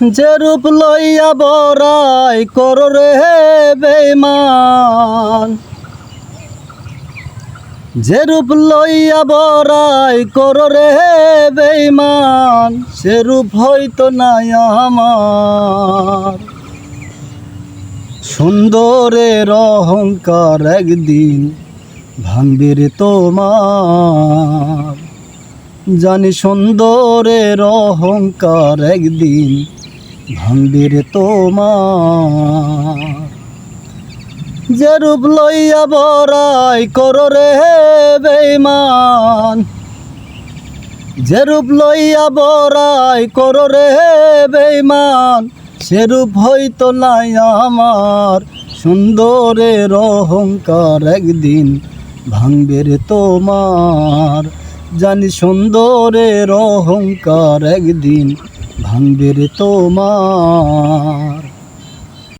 যে রূপ লইয়া বরাই কর রে বেমান যে রূপ লইয়া বরাই কর রে বেমান সে রূপ হয়তো নাই আমার। সুন্দরের অহংকার একদিন ভাঙবে রে তোমার। জানি সুন্দরের অহংকার একদিন ভাঙবে রে তোমার। যে রূপ লইয়া বরাই কর রে বেইমান। যে রূপ লইয়া বরাই কর রে বেইমান। সে রূপ হইতো নাই আমার সুন্দরের অহংকার একদিন ভাঙবে রে তোমার। জানি সুন্দরের অহংকার একদিন ভাঙবে রে তোমার।